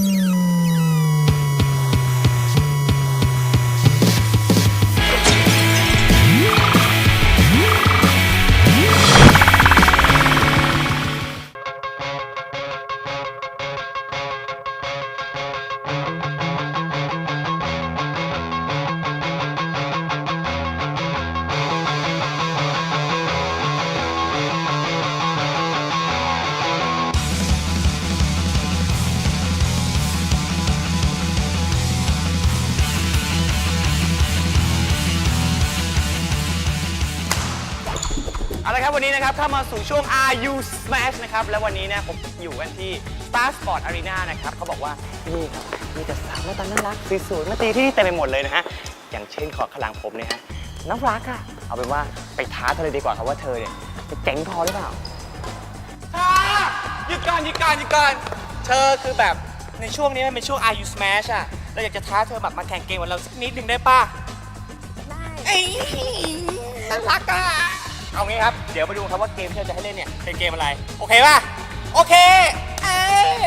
เวันนี้นะครับเข้ามาสู่ช่วง Are You Smash นะครับ และวันนี้เนี่ยผมอยู่กันที่ Star Sport Arena นะครับเขาบอกว่าที่นี่ครับมีแต่สาวหน้าตาน่ารักสวยๆมาตีที่นี่เต็มไปหมดเลยนะฮะ อย่างเช่นขอข้างหลังผมเนี่ยฮะน้องรักอะเอาเป็นว่าไปท้าเธอเลยดีกว่าครับว่าเธอเนี่ยจะเจ๋งพอหรือเปล่า ช้าหยุดก่อนหยุดก่อนหยุดก่อนเธอคือแบบในช่วงนี้มันเป็นช่วง Are You Smash อะเราอยากจะท้าเธอแบบมาแข่งเกมกับเราสักนิดหนึ่งได้ป่ะได้ เอ้ยน่ารักอะ เอางี้ครับ เดี๋ยวมาดูครับว่าเกมที่เราจะให้เล่นเนี่ยเป็นเกมอะไร โอเคป่ะ โอเค เอ้ย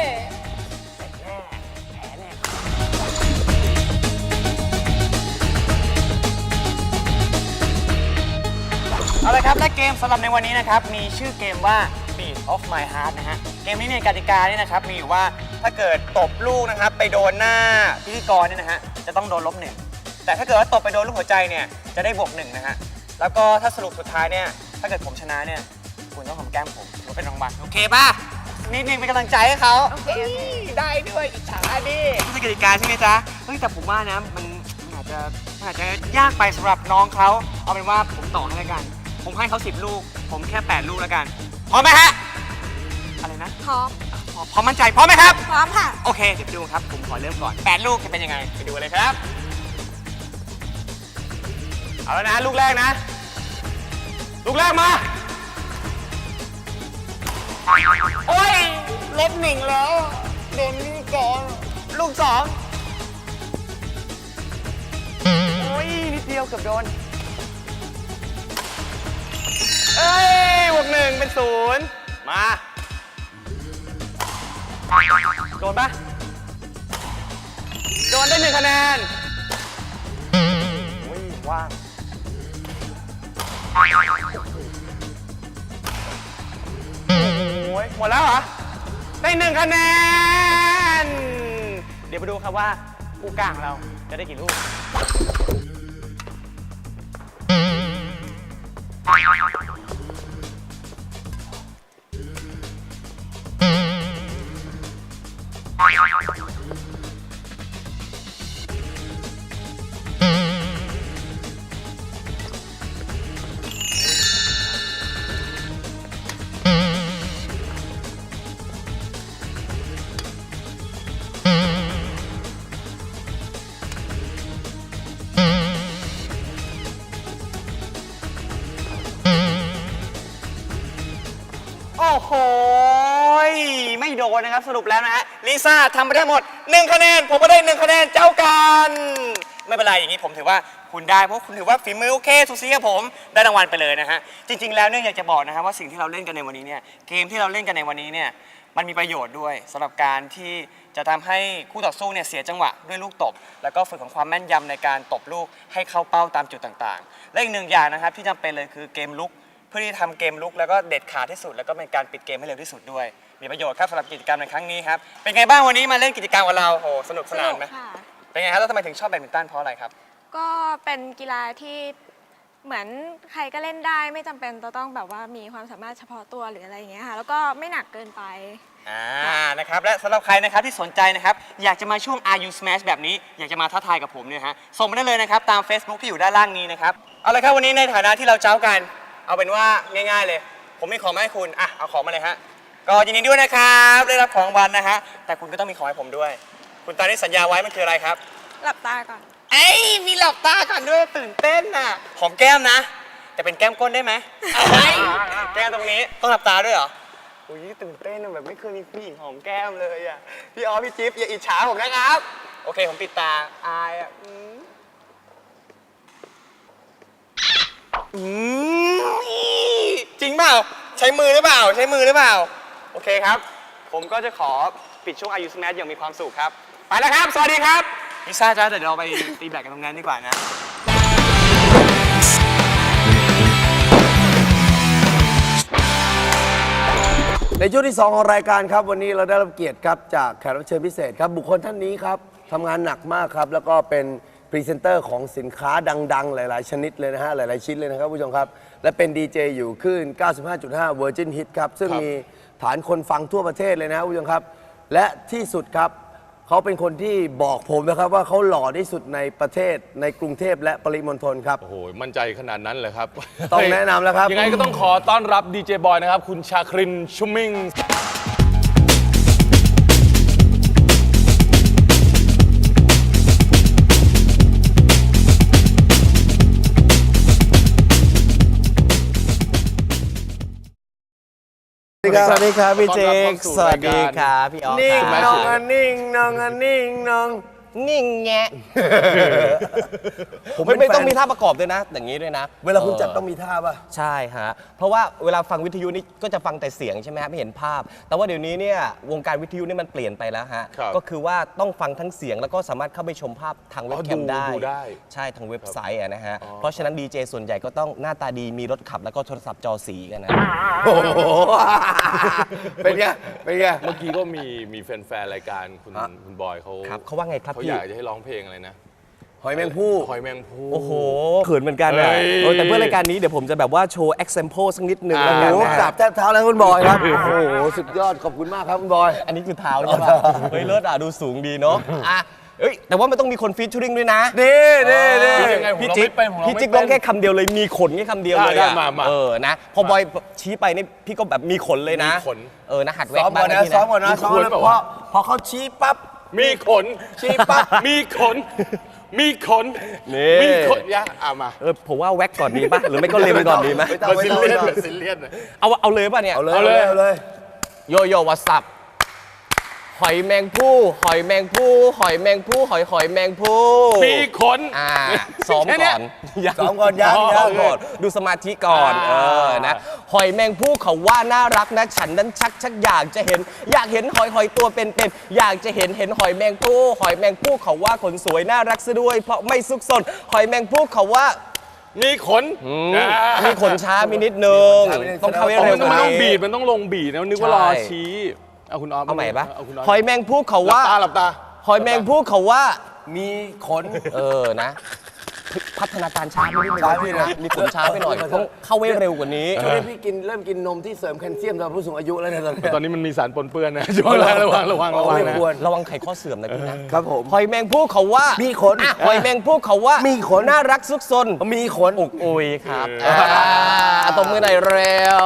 เอาละครับ และเกมสำหรับในวันนี้นะครับ มีชื่อเกมว่า Beat of My Heart นะฮะ เกมนี้เนี่ยกติกาเนี่ยนะครับ มีอยู่ว่าถ้าเกิดตบลูกนะครับ ไปโดนหน้าพิธีกรเนี่ยนะฮะ จะต้องโดนลบหนึ่ง แต่ถ้าเกิดว่าตบไปโดนลูกหัวใจเนี่ย จะได้บวกหนึ่งนะฮะ แล้วก็ถ้าสรุปสุดท้ายเนี่ย ถ้าเกิดผมชนะเนี่ย คุณต้องหอมแก้มผมถือว่าเป็นรางวัล โอเคป่ะ นิดนึงเป็นกำลังใจให้เขาโอเคโอเค ได้ด้วยอิจฉาดินี่คือกติกาใช่ไหมจ๊ะ เฮ้ย แต่ผมว่านะ มันมันอาจจะมันอาจจะยากไปสำหรับน้องเขาเอาเป็นว่าผมต่อให้แล้วกัน ผมให้เขา10 ลูก ผมแค่ 8 ลูกแล้วกัน พร้อมไหมฮะ อะไรนะ พร้อม พร้อมพร้อมมั่นใจ พร้อมไหมครับ พร้อมค่ะ โอเค เดี๋ยวไปดูครับ ผมขอเริ่มก่อน 8 ลูกจะเป็นยังไง ไปดูเลยครับ เอาแล้วนะ ลูกแรกนะ ลูกแรกมา โอ้ยลบหนึ่งแล้ว โดนลูกก่อนลูกสองโอ้ยนิดเดียวเกือบโดน เอ้ยบวกหนึ่งเป็นศูนย์มา โดนปะโดนได้หนึ่งคะแนนอุ้ยว่าง โอ้ยหมดแล้วเหรอ ได้หนึ่งคะแนน เดี๋ยวไปดูครับว่าผู้กลางเราจะได้กี่ลูก หยไม่โดนนะครับ สรุปแล้วนะฮะลิซ่าทำไปได้หมด1คะแนน ผมก็ได้1คะแนนเจ้ากัน ไม่เป็นไรอย่างนี้ผมถือว่าคุณได้เพราะคุณถือว่าฝีมือโอเคสูสีกับผมได้รางวัลไปเลยนะฮะจริง ๆ แล้วเนี่ยอยากจะบอกนะครับว่าสิ่งที่เราเล่นกันในวันนี้เนี่ยเกมที่เราเล่นกันในวันนี้เนี่ยมันมีประโยชน์ด้วยสำหรับการที่จะทำให้คู่ต่อสู้เนี่ยเสียจังหวะด้วยลูกตบ แล้วก็ฝึกของความแม่นยำในการตบลูกให้เข้าเป้าตามจุดต่างๆ และอีกหนึ่งอย่างนะครับที่จำเป็นเลยคือเกมลุก เพื่อที่จะทำเกมลุกแล้วก็เด็ดขาดที่สุด แล้วก็เป็นการปิดเกมให้เร็วที่สุดด้วย มีประโยชน์ครับสำหรับกิจกรรมในครั้งนี้ครับเป็นไงบ้างวันนี้มาเล่นกิจกรรมกับเราโหสนุกสนานไหมค่ะ เป็นไงครับแล้วทำไมถึงชอบแบดมินตันเพราะอะไรครับ ก็เป็นกีฬาที่เหมือนใครก็เล่นได้ไม่จำเป็นจะต้องแบบว่ามีความสามารถเฉพาะตัวหรืออะไรอย่างเงี้ยค่ะ แล้วก็ไม่หนักเกินไป อ่า นะครับ และสำหรับใครนะครับที่สนใจนะครับ อยากจะมาช่วง Are You Smash แบบนี้ อยากจะมาท้าทายกับผมเนี่ยฮะ ส่งมาได้เลยนะครับ ตาม Facebook ที่อยู่ด้านล่างนี้นะครับ เอาละครับ วันนี้ในฐานะที่เราเจ้ากัน เอาเป็นว่าง่ายๆเลย ผมมีของมาให้คุณอะเอาของมาเลยฮะก็ยินดีด้วยนะครับได้รับของรางวัลนะฮะแต่คุณก็ต้องมีของให้ผมด้วย คุณตอนนี้สัญญาไว้มันคืออะไรครับ หลับตาก่อน เอ้ยมีหลับตาก่อนด้วยตื่นเต้นน่ะหอมแก้มนะ แต่เป็นแก้มก้นได้ไหมเอ้ยแก้มตรงนี้ต้องหลับตาด้วยเหรออุ้ยตื่นเต้นอะแบบไม่เคยมีผู้หญิงหอมแก้มเลยอะพี่ออฟพี่จิ๊บอย่าอิจฉาผมนะครับ โอเคผมปิดตาอายอะอืมอืมจริงเปล่า ใช้มือหรือเปล่า ใช้มือหรือเปล่า โอเคครับ ผมก็จะขอปิดช่วงอายุสแมทอย่างมีความสุขครับ ไปแล้วครับ สวัสดีครับลิซ่าจ้าเดี๋ยวเราไปตีแบดกันตรงนั้นดีกว่านะในช่วงที่ 2 ของรายการครับ วันนี้เราได้รับเกียรติครับจากแขกรับเชิญพิเศษครับ บุคคลท่านนี้ครับทำงานหนักมากครับ แล้วก็เป็น พรีเซนเตอร์ของสินค้าดัง ๆ หลาย ๆ ชนิดเลยนะฮะ หลาย ๆ ชิ้นเลยนะครับผู้ชมครับ และเป็นดีเจอยู่คลื่น95.5 Virgin Hit ครับ ซึ่งมีฐานคนฟังทั่วประเทศเลยนะผู้ชมครับ และที่สุดครับ เขาเป็นคนที่บอกผมนะครับว่าเขาหล่อที่สุดในประเทศในกรุงเทพและปริมณฑลครับ โอ้โห มั่นใจขนาดนั้นเลยครับต้องแนะนำแล้วครับ ยังไงก็ต้องขอต้อนรับดีเจบอยนะครับ คุณชาครินชุมมิง สวัสดีครับพี่เจต้อนรับคเข้าสู่สวัสดีรายการครับพี่ออฟนิ่งครับ น้น้อองงอัอันนนิ่งน้องอันนิ่งน้อง นิ่งแงะผมไม่เป็นไม่ต้องแฟนมีท่าประกอบด้วยนะ อย่างนี้ด้วยนะเวลาคุณจัดต้องมีท่าป่ะ ใช่ฮะ เพราะว่าเวลาฟังวิทยุนี่ก็จะฟังแต่เสียงใช่ไหมฮะไม่เห็นภาพ แต่ว่าเดี๋ยวนี้เนี่ยวงการวิทยุนี่มันเปลี่ยนไปแล้วฮะ ครับก็คือว่าต้องฟังทั้งเสียงแล้วก็สามารถเข้าไปชมภาพทางเว็บอ๋อแคมดูได้ ดูได้ ใช่ทางเว็บไซต์อะนะฮะ เพราะฉะนั้นดีเจส่วนใหญ่ก็ต้องหน้าตาดีมีรถขับแล้วก็โทรศัพท์จอสีกันนะ โอ้โหเป็นไงเป็นไง เมื่อกี้ก็มีมีแฟนๆรายการคุณคุณบอยเขาครับเขาว่าไงครับเขาพี่อยากจะให้ร้องเพลงอะไรนะหอยแมงผู้หอยแมงภู่โอ้โหเขินเหมือนกันนะเฮ้ย เออแต่เพื่อรายการนี้เดี๋ยวผมจะแบบว่าโชว์ example สักนิดนึงอ่าแล้วโอ้กันโหนะกราฮะบแทบเท้าแล้วคุณบอยครับ โอ้โห สุดยอด ขอบคุณมากครับคุณบอย อันนี้คือเท้าใช่ป่ะเฮ้ยเลิศอะดูสูงดีเนาะอะเอ้ยแต่ว่ามันต้องมีคนฟีเจอริงด้วยนะนี่นี่นี่ยังไงผมพี่ร้องจิ๊กไม่เป็นผมร้องพี่ไม่จิ๊กเป็ร้อนงแค่คำเดียวเลยมีขนแค่คำเดียวเลยได้อะมามาเออนะพอบอยชี้ไปนี่พี่ก็แบบมีขนเลยนะมีขน เออนะหัดแวกซ้อมบ้าก่องนนะนะ พี่ซ้อมนะก่อนนะมีซ้อมขนแล้วเปล่าพอวะพอเขาชี้ปั๊บ มีขนชี้ปั๊บมีขน มีขนนี่ มีขนยะอะมาเออผมว่าแว็กก่อนดีป่ะ หรือไม่ก็เล็มก่อนดีไหม ไม่ต้องบาไม่ซิต้องเลีไม่ยนต้องบาซิเลียน เอาเอาเลยป่ะเนี่ย เอาเลยเอาเอาเลเลยยเอาเลย โยโย่วัสับ หอยแมงผู้หอยแมงผู้หอยแมงผู้หอยหอยแมงผู้มีขนอ่าซ้อมแค่เนี้ก่ยอนยังซ้อมก่อนยังซ้อมยังก่อนดูสมาธิก่อนอ่าเออนะหอยแมงผู้เขาว่าน่ารักนะฉันนั้นชักชักอยากจะเห็น อยากเห็นหอยหอยตัวเป็นๆอยากจะเห็นเห็นหอยแมงผู้หอยแมงผู้เขาว่าขนสวยน่ารักซะด้วย เพราะไม่ซุกซนหอยแมงผู้เขาว่ามีขนอืมอ่ามีขนช้ามีนิดนึงมีขนช้ามีนิดนึง ต้องเข้าให้อ๋อเร็มัวนกต้องว่ามันต้องนี้บีด มันต้องลงบีดนะนึกว่ารอใช่ชี้ เอาคุณออฟเอาใหม่ปะเอาคุณออฟหอยแมงผู้เขาหลับว่าตาหลับตาหอยแมงผู้เขาว่า มีขน เออนะ พัฒนาการช้าไปนิดนึงช้าไปหน่อยมีขนช้าไปหน่อยต้องเข้าให้เร็วกว่านี้ ช่วงนี้พี่กินเริ่มกินนมที่เสริมแคลเซียมสำหรับผู้สูงอายุแล้วเนี่ยตอนนี้ ตอนนี้มันมีสารปนเปื้อนนะช่วงแรกระวังระวังระวังไม่นะ ควร ระวังไขข้อเสื่อมนะพี่นะครับผม หอยแมงผู้เขาว่ามีมีขนหอยแมงผู้เขาว่า มีมีขน น่ารักซุกซนมีขน อุกอุยครับเอออ่าตบมือหน่อยเร็ว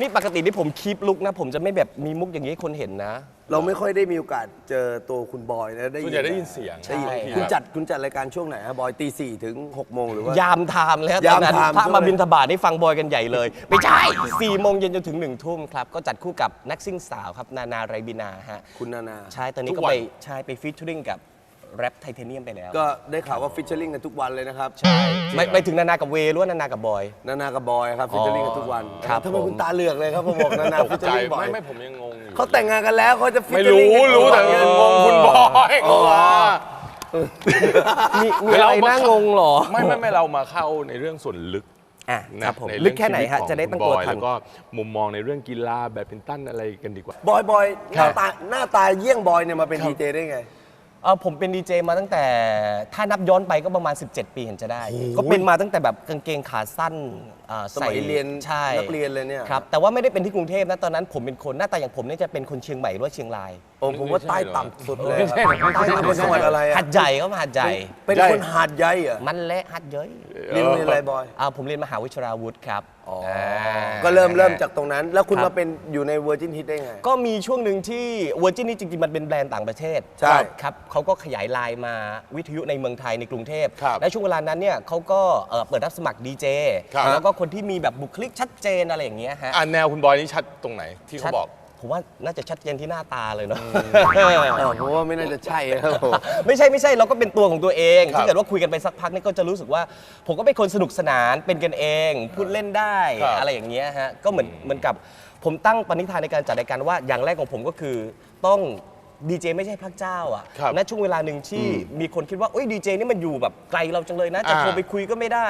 นี่ปกติที่ผมคีปลุกนะ ผมจะไม่แบบมีมุกอย่างนี้ให้คนเห็นนะ เราไม่ค่อยได้มีโอกาสเจอตัวคุณบอยนะได้ส่วนใหญ่ได้ยินเสียงได้ยินใช่ คุณจัดคุณจัดรายการช่วงไหนฮะบอยตีสี่ถึงหกโมงหรือว่า ยามไทม์แล้วตยาอมนนั้นไทม์พระช่วงมาไหนบินทบาทนี่ฟังบอยกันใหญ่เลย ไม่ใช่4โมงเย็นจนถึง1ทุ่มครับ ก็จัดคู่กับนักซิ่งสาวครับ นานาไรบินาฮะคุณนานา ใช่ตอนนี้ทุก็กวันไปใช่ไปฟีเจอริงกับ แรปไทเทเนียมไปแล้วก็ได้ข่าวว่าฟิชเชอร์ลิงกันทุกวันเลยนะครับไม่ไม่ถึงนานากับเวหรือว่านานากับบอย นานากับบอยครับฟิชเชอร์ลิงกันทุกวันครับทำไมผม คุณตาเหลือกเลยครับผมบอกนานาตกฟิชเชอใจร์ลิงบ่อยไม่ไม่ผมยังงงอยู่ เขาแต่งงานกันแล้วเขาจะฟิชไม่เชอร์ลิงรู้กันรู้แต่ทุกงวันงคุณบอยเขาว่า มีมีอะไรน่างงเหรอไม่ไม่ไม่เรามาเข้าในเรื่องส่วนลึกอะนะครับผมในลึเรื่กองแค่ไหนฮะชีวิตของจะได้ตั้งคุณตัวบอยทัน แล้วก็มุมมองในเรื่องกีฬาแบดมินตันอะไรกันดีกว่า บอยบอยหน้าตาหน้าตาเยี่ยงบอยเนี่ยมาเป็นดีเจได้ไง เออผมเป็นดีเจมาตั้งแต่ถ้านับย้อนไปก็ประมาณ 17 ปีเห็นจะได้ ก็เป็นมาตั้งแต่แบบกางเกงขาสั้นอ่าสมัยเรียนใช่นักเรียนเลยเนี่ย ครับแต่ว่าไม่ได้เป็นที่กรุงเทพนะตอนนั้นผมเป็นคนหน้าตาอย่างผมเนี่ยจะเป็นคนเชียงใหม่หรือว่าเชียงรายโอ้ผมว่าใต้ต่ำสุดเลยไม่ใช่ครับใต้ต่ำเป็นจังหวัดอะไรอะหัดใหญ่ก็มาหัดใหญ่เป็นคนหาดใหญ่เหรอมันและหัดเย้ยเรียนโรงเรียนอะไรบอยอ่าผมเรียนมหาวิทยาลัยวุฒิครับาก็เริ่มเริ่มจากตรงนั้น แล้วคุณครับมาเป็นอยู่ในเวอร์จินฮิตได้ไง ก็มีช่วงหนึ่งที่เวอร์จินนี่จริงๆ มันเป็นแบรนด์ต่างประเทศใช่ครับเขาก็ขยายไลน์มาวิทยุในเมืองไทยในกรุงเทพครับและช่วงเวลานั้นเนี่ยเขาก็เอ่อเปิดรับสมัครดีเจครับแล้วก็คนที่มีแบบบุคลิกชัดเจนอะไรอย่างเงี้ยฮะอ่าแนวคุณบอยนี่ชัดตรงไหนที่ชัเขาดบอก ผมว่าน่าจะชัดเจนที่หน้าตาเลยเนาะเออผมว่าไม่น่าจะใช่ครับผม ไม่ใช่ไม่ใช่เราก็เป็นตัวของตัวเองครับถ้าเกิดว่าคุยกันไปสักพักนี่ก็จะรู้สึกว่า ผมก็เป็นคนสนุกสนานเป็นกันเอง พูดเล่นได้อะไรอย่างเงี้ยฮะก็เหมือนเหมือนกับผมตั้งปณิธานในการจัดรายการว่าอย่างแรกของผมก็คือต้อง ดีเจไม่ใช่พระเจ้าอะครับณช่วงเวลาหนึ่งที่มีคนคิดว่าเอ้ยดีเจนี่มันอยู่แบบไกลเราจังเลยนะ จะอ่า โทรไปคุยก็ไม่ได้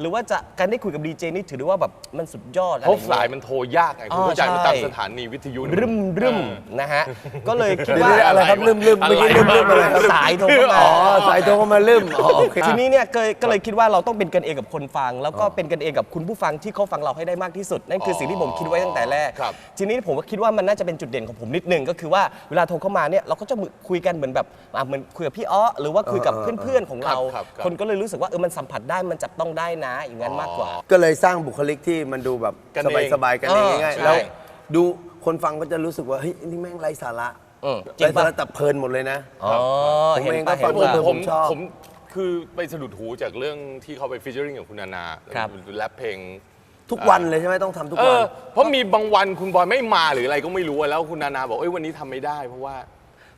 หรือว่าจะการได้คุยกับดีเจนี่ถือได้ว่าแบบมันสุดยอดอะไรเพราะองงี้สายมันโทรยากไงคุณอ๋อเข้าใจมันใช่ ตามสถานีวิทยุรึมรึมเออนะฮะ ก็เลยคิดเดี๋ยวว่าๆอะไรครับลืมลืมเมื่อกี้ลืมลืมอะไรครับสายโทรเข้ามา อ๋อสายโทรเข้ามาลืมอ๋อโอเค ทีนี้เนี่ยก็เลยก็เลยคิดว่าเราต้องเป็นกันเองกับคนฟัง แล้วก็เป็นกันเองกับคุณผู้ฟังที่เขาฟังเราให้ได้มากที่สุด นั่นคือสิ่งที่ผมคิดไว้ตั้งแต่แรก ครับทีนี้ผมก็คิดว่ามันน่าจะเป็นจุดเด่นของผมนิดนึงก็คือว่าเวลาโทรเข้ามาเนี่ยเราก็จะคุยกันเหมือนแบบอะเหมือนคุยกับพี่อ้อหรือว่าคุยกับเออเออเพื่อนๆของเราครับครับ คนก็เลยรู้สึกว่าเออมันสัมผัสได้มันจับต้องได้นะอย่างนั้นมากกว่า ก็เลยสร้างบุคลิกที่มันดูแบบกันสบายเองสบายๆกันเองเออง่ายใช่ ๆแล้วดูคนฟังก็จะรู้สึกว่าเฮ้ยนี่แม่งไร้สาระอืมจริงไร้ปะสาระแต่เพลินหมดเลยนะ อ๋อผมเห็นเองก็ปะฟัเห็งนผมปะผผมมชอบ ผมคือไปสะดุดหูจากเรื่องที่เขาไปฟิชเชอริงกับคุณนานาครับ แรปเพลง ทุกวันเลยใช่ไหมต้องทำทุกเอวัน อเพราะมีบางวันคุณบอยไม่มาหรืออะไรก็ไม่รู้อะแล้วคุณนานาบอกเอ้ยวันนี้ทำไม่ได้ เพราะว่า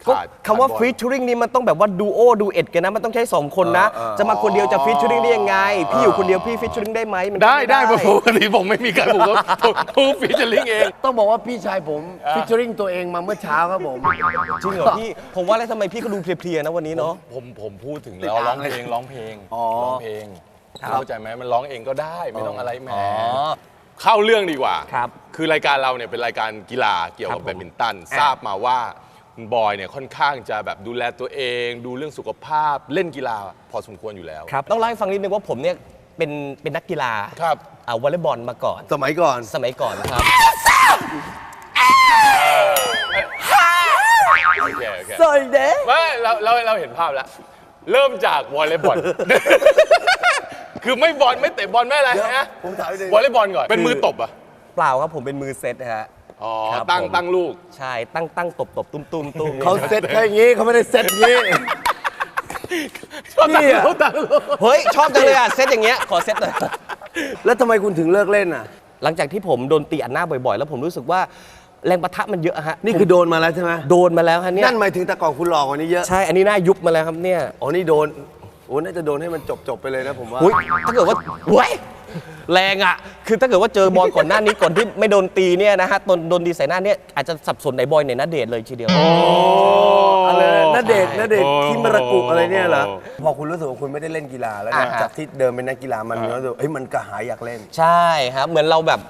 ก็ขาดคำว่าขดบอยฟีเจอริงนี่มันต้องแบบว่าดูโอดูเอ็ดกันนะ มันต้องใช้สองคนนะ เออเออ จะมาคนเดียวจะฟีเจอริงได้ยังไง พี่อยู่คนเดียวพี่ฟีเจอริงได้ไหมมันได้ม่ได้ปกติผมไม่มีใครผมก็ผมฟิชเชอริงเอง ต้องบอกว่าพี่ชายผมฟิชเชอริงตัวเองมาเมื่อเช้าครับผม จริงเหรอพี่ ผมว่าแล้วทำไมพี่ก็ดูเพลียๆนะวันนี้เนาะ ผมผมพูดถึงแล้วร้องเพลงร้องเพลงอ๋อร้องเพลงครับเข้าใจไหมมันร้องเองก็ได้ไม่ต้องอะไรแหมอ๋อเข้าเรื่องดีกว่า ครับคือรายการเราเนี่ยเป็นรายการกีฬาเกี่ยวครักับบผมแบดมินตันอะทราบมาว่าคุณ บอยเนี่ยค่อนข้างจะแบบดูแลตัวเอง ดูเรื่องสุขภาพเล่นกีฬาพอสมควรอยู่แล้ว ครับต้องเล่าให้ฟังนิดนึงว่าผมเนี่ยเป็นเป็นนักกีฬาครับ อ่าวอลเลย์บอลมาก่อน สมัยก่อน สมัยก่อนครับ โอเคโอเคสวัสดีไม่เราเราเราเห็นภาพแล้ว เริ่มจากวอลเลย์บอล คือไม่บอลไม่เตะบอลไม่อะไรเดี๋ยวนะผมถามนิดนึง วอลเลย์บอลก่อน เป็นมือตบอะ เปล่าครับผมเป็นมือเซตนะฮะ อ๋อครับตั้งผมตั้งลูก ใช่ตั้งตั้งตบตบตุ้มตุ้มตุ้มเขาเซ็ตเขาอย่างนี้เขาไม่ได้เซ็ตอย่างนี้ นี่อะเฮ้ย ชอบจังเลยอะเซตอย่างเงี้ยขอเซตหน่อย แล้วทำไมคุณถึงเลิกเล่นอะ หลังจากที่ผมโดนตีอัดหน้าบ่อยๆ แล้วผมรู้สึกว่าแรงประทะมันเยอะฮะนี่คือโดนมาแล้วใช่ไหมโดนมาแล้วฮะเนี่ยนั่นหมายถึงแต่ก่อนคุณหลอกกว่านี้เยอะ ใช่อันนี้หน้ายุบมาแล้วครับเนี่ยอ๋อ นี่โดน โอ้ น่าจะโดนให้มันจบจบๆไปเลยนะผมว่า อุ้ยถ้าเกิดว่าเว้ย แรงอะ คือถ้าเกิดว่าเจอบอลก่อนหน้านี้ก่อนที่ไม่โดนตีเนี่ยนะฮะโดนโดนดีใส่หน้าเนี่ยอาจจะสับสนในบอยในนัดเดทเลยทีเดียว อะไรนะณเดชน์ณเดชน์โอ้ที่มรกุอะไรเนี่ยเหรอ พอคุณรู้สึกว่าคุณไม่ได้เล่นกีฬาแล้วเนี่ยอ่าฮะ จากที่เดิมเป็นนักกีฬามันรู้สึกเฮ้ยมันกระหายอยากเล่น ใช่ครับ เหมือนเราแบบ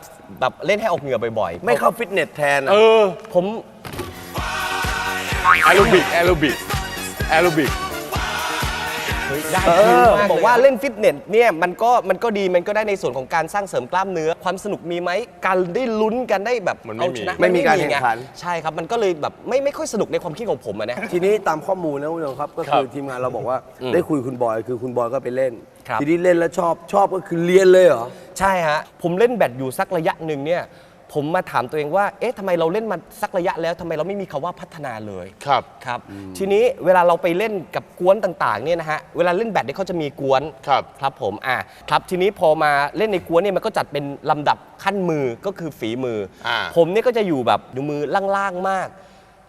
แบบเล่นให้ออกเหงื่อบ่อยๆไม่เข้าฟิตเนสแทนเออะอผม แอโรบิกแอโรบิกแอโรบิก ได้คือบอกว่าเล่นฟิตเนสเนี่ยมันก็มันก็ดีมันก็ได้ในส่วนของการสร้างเสริมกล้ามเนื้อ ความสนุกมีไหมการได้ลุ้นกันได้แบบมันไม่เอามีชนะไม่มีการงแข่งขันใช่ครับมันก็เลยแบบไม่ไม่ค่อยสนุกในความคิดของผมอะนะ ทีนี้ตามข้อมูลนะคุณผู้ชมครับก็ครัคือบทีมงานเราบอกว่าได้คุยคุณบอยคือคุณบอยก็ไปเล่น ครับ ทีนี้เล่นแล้วชอบชอบก็คือเรียนเลยเหรอ ใช่ฮะ ผมเล่นแบดอยู่สักระยะหนึ่งเนี่ย ผมมาถามตัวเองว่า เอ๊ะทำไมเราเล่นมาสักระยะแล้วทำไมเราไม่มีคำว่าพัฒนาเลย ครับ ครับ ทีนี้เวลาเราไปเล่นกับกวนต่างๆเนี่ยนะฮะ เวลาเล่นแบดเนี่ยเขาจะมีกวน ครับ ครับผม อะครับ ทีนี้พอมาเล่นในกวนเนี่ยมันก็จัดเป็นลำดับขั้นมือก็คือฝีมืออา ผมเนี่ยก็จะอยู่แบบอยู่มือล่างๆมาก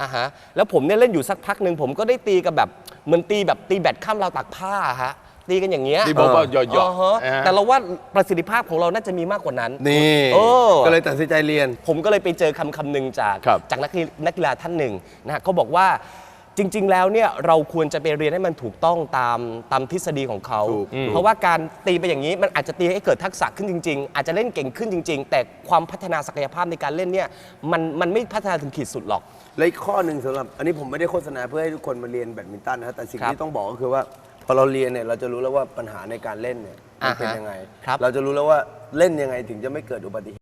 อะฮะ แล้วผมเนี่ยเล่นอยู่สักพักหนึ่งผมก็ได้ตีกับแบบเหมือนตีแบบตีแบดข้ามราวตากผ้าฮะ ตีกันอย่างเงี้ยที่บอกว่าหยอดหยอดอ่าฮะ แต่เราว่าประสิทธิภาพของเราน่าจะมีมากกว่านั้น นี่โอ้ก็เลยตัดสินใจเรียน ผมก็เลยไปเจอคำคำหนึ่งจากครับจากนักกีนักกีฬาท่านหนึ่งนะฮะเขาบอกว่าจริง ๆ แล้วเนี่ยเราควรจะไปเรียนให้มันถูกต้องตามตามทฤษฎีของเขา ถูก เพราะว่าการตีไปอย่างนี้มันอาจจะตีให้เกิดทักษะขึ้นจริง ๆ อาจจะเล่นเก่งขึ้นจริง ๆ แต่ความพัฒนาศักยภาพในการเล่นเนี่ยมันมันไม่พัฒนาถึงขีดสุดหรอก และอีกข้อหนึ่งสำหรับ อันนี้ผมไม่ได้โฆษณาเพื่อให้ทุกคนมาเรียนแบดมินตันนะแต่สิ่งครับที่ต้องบอกก็คือว่าพ อเราเรียนเนี่ยเราจะรู้แล้วว่าปัญหาในการเล่นเนี่ยมันเป็นอ่าฮะยังไง ครับ เราจะรู้แล้วว่าเล่นยังไงถึงจะไม่เกิดอุบัติเหตุ